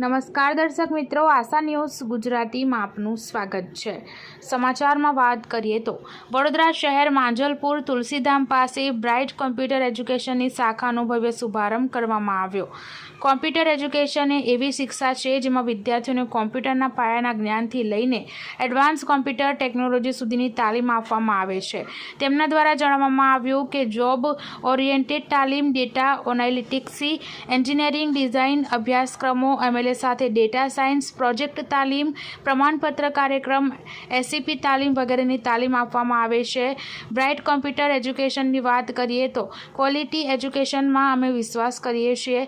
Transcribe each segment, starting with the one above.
નમસ્કાર દર્શક મિત્રો, આશા ન્યૂઝ ગુજરાતીમાં આપનું સ્વાગત છે. સમાચારમાં વાત કરીએ તો, વડોદરા શહેર માંજલપુર તુલસીધામ પાસે બ્રાઇટ કોમ્પ્યુટર એજ્યુકેશનની શાખાનો ભવ્ય શુભારંભ કરવામાં આવ્યો. કોમ્પ્યુટર એજ્યુકેશન એ એવી શિક્ષા છે જેમાં વિદ્યાર્થીઓને કોમ્પ્યુટરના પાયાના જ્ઞાનથી લઈને એડવાન્સ કોમ્પ્યુટર ટેકનોલોજી સુધીની તાલીમ આપવામાં આવે છે. તેમના દ્વારા જણાવવામાં આવ્યું કે જોબ ઓરિએન્ટેડ તાલીમ, ડેટા ઓનાલિટિક્સી એન્જિનિયરિંગ, ડિઝાઇન અભ્યાસક્રમો, એમએલએ સાથે ડેટા સાયન્સ, પ્રોજેક્ટ તાલીમ, પ્રમાણપત્ર કાર્યક્રમ એસીપી તાલીમ વગેરેની તાલીમ આપવામાં આવે છે. બ્રાઇટ કોમ્પ્યુટર એજ્યુકેશનની વાત કરીએ તો ક્વોલિટી એજ્યુકેશનમાં અમે વિશ્વાસ કરીએ છીએ.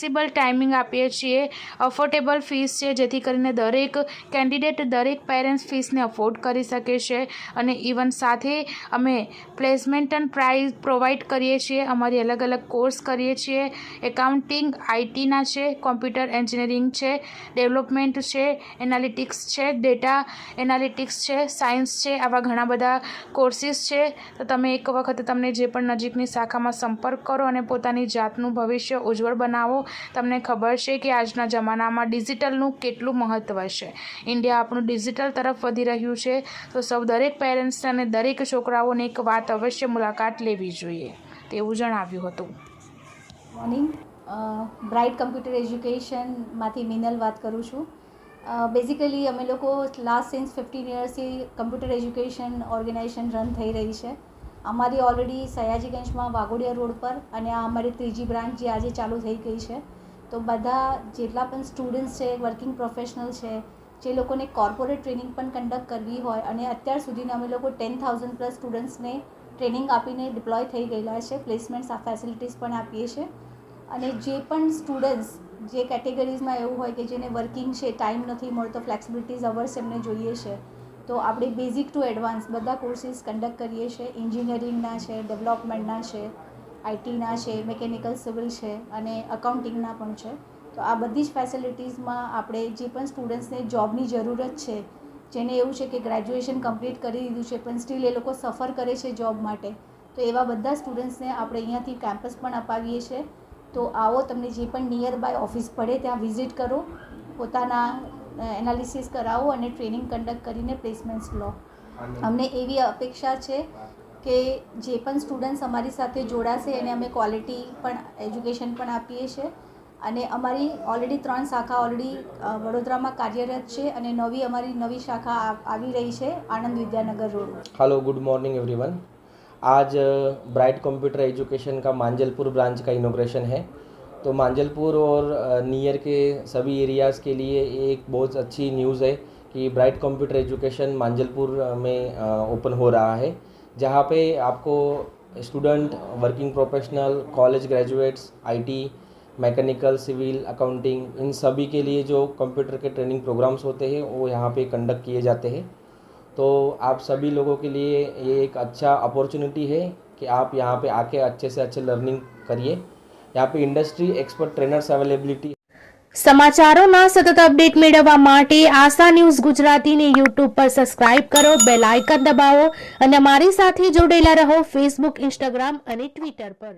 ફ્લેક્સિબલ ટાઈમિંગ આપીએ છીએ. અફોર્ડેબલ ફીસ છે, જેથી કરીને દરેક કેન્ડિડેટ દરેક પેરેન્ટ્સ ફીસને અફોર્ડ કરી શકે છે. અને ઇવન સાથે અમે પ્લેસમેન્ટ એન્ડ પ્રાઇઝ પ્રોવાઈડ કરીએ છીએ. અમારી અલગ અલગ કોર્સ કરીએ છીએ. એકાઉન્ટિંગ આઈટીના છે કોમ્પ્યુટર એન્જિનિયરિંગ છે ડેવલપમેન્ટ છે એનાલિટિક્સ છે ડેટા એનાલિટિક્સ છે સાયન્સ છે, આવા ઘણા બધા કોર્સીસ છે. તો તમે એક વખત તમને જે પણ નજીકની શાખામાં સંપર્ક કરો અને પોતાની જાતનું ભવિષ્ય ઉજ્જવળ બનાવો. તમને ખબર છે કે આજના જમાનામાં ડિજિટલનું કેટલું મહત્ત્વ છે. ઇન્ડિયા આપણું ડિજિટલ તરફ વધી રહ્યું છે, તો સૌ દરેક પેરેન્ટ્સને અને દરેક છોકરાઓને એક વાત અવશ્ય મુલાકાત લેવી જોઈએ, તેવું જણાવ્યું હતું. મોર્નિંગ. બ્રાઇટ કમ્પ્યુટર એજ્યુકેશનમાંથી મિનલ વાત કરું છું. બેઝિકલી અમે લોકો લાસ્ટ સિન્સ ફિફ્ટીન યર્સથી કમ્પ્યુટર એજ્યુકેશન ઓર્ગેનાઇઝેશન રન થઈ રહી છે. અમારી ઓલરેડી સયાજીગંજમાં વાઘોડિયા રોડ પર અને આ અમારી ત્રીજી બ્રાન્ચ જે આજે ચાલુ થઈ ગઈ છે. તો બધા જેટલા પણ સ્ટુડન્ટ્સ છે વર્કિંગ પ્રોફેશનલ છે, જે લોકોને કોર્પોરેટ ટ્રેનિંગ પણ કન્ડક્ટ કરવી હોય અને અત્યાર સુધીના અમે લોકો ટેન થાઉઝન્ડ પ્લસ સ્ટુડન્ટ્સને ટ્રેનિંગ આપીને ડિપ્લોય થઈ ગયેલા છે પ્લેસમેન્ટ્સ આ ફેસિલિટીઝ પણ આપીએ છીએ. અને જે પણ સ્ટુડન્ટ્સ જે કેટેગરીઝમાં એવું હોય કે જેને વર્કિંગ છે ટાઈમ નથી મળતો ફ્લેક્સિબિલિટીઝ અવર્સ એમને જોઈએ છે તો આપણે બેઝિક ટુ એડવાન્સ બધા કોર્સીસ કન્ડક્ટ કરીએ છીએ. એન્જિનિયરિંગના છે ડેવલપમેન્ટના છે આઈટીના છે મિકેનિકલ સિવિલ છે અને અકાઉન્ટિંગના પણ છે. તો આ બધી જ ફેસિલિટીઝમાં આપણે જે પણ સ્ટુડન્ટ્સને જોબની જરૂરત છે, જેને એવું છે કે ગ્રેજ્યુએશન કમ્પ્લીટ કરી દીધું છે, પણ સ્ટીલ એ લોકો સફર કરે છે જોબ માટે, તો એવા બધા સ્ટુડન્ટ્સને આપણે અહીંયાથી કેમ્પસ પણ અપાવીએ છીએ. તો આવો તમને જે પણ નિયર બાય ઓફિસ પડે ત્યાં વિઝિટ કરો. પોતાના એનાલિસિસ કરાવો અને ટ્રેનિંગ કન્ડક્ટ કરીને પ્લેસમેન્ટ્સ લો અમને એવી અપેક્ષા છે કે જે પણ સ્ટુડન્ટ્સ અમારી સાથે જોડાશે એને અમે ક્વોલિટી પણ એજ્યુકેશન પણ આપીએ છીએ અને અમારી ઓલરેડી ત્રણ શાખા ઓલરેડી વડોદરામાં કાર્યરત છે અને નવી અમારી નવી શાખા આ- આવી રહી છે Anand Vidyanagar road hello good morning everyone आज ब्राइट कंप्यूटर एजुकेशन का मांजलपुर ब्रांच का इनोग्रेशन है तो मांजलपुर और नियर के सभी एरियाज़ के लिए एक बहुत अच्छी न्यूज़ है कि ब्राइट कंप्यूटर एजुकेशन मांजलपुर में ओपन हो रहा है, जहाँ पे आपको student working professional college graduates IT mechanical civil accounting इन सभी के लिए जो कंप्यूटर के ट्रेनिंग प्रोग्राम्स होते हैं, वो यहाँ पे कंडक्ट किए जाते हैं। तो आप सभी लोगों के लिए ये एक अच्छा अपॉर्चुनिटी है कि आप यहाँ पे आके अच्छे से अच्छे लर्निंग करिए। यहाँ पे इंडस्ट्री एक्सपर्ट ट्रेनर्स अवेलेबिलिटी સમાચારોના સતત અપડેટ મેળવવા માટે આશા ન્યૂઝ ગુજરાતીને યુટ્યુબ પર સબસ્ક્રાઇબ કરો બેલ આઇકન દબાવો અને અમારી સાથે જોડેલા રહો ફેસબુક ઇન્સ્ટાગ્રામ અને ટ્વિટર પર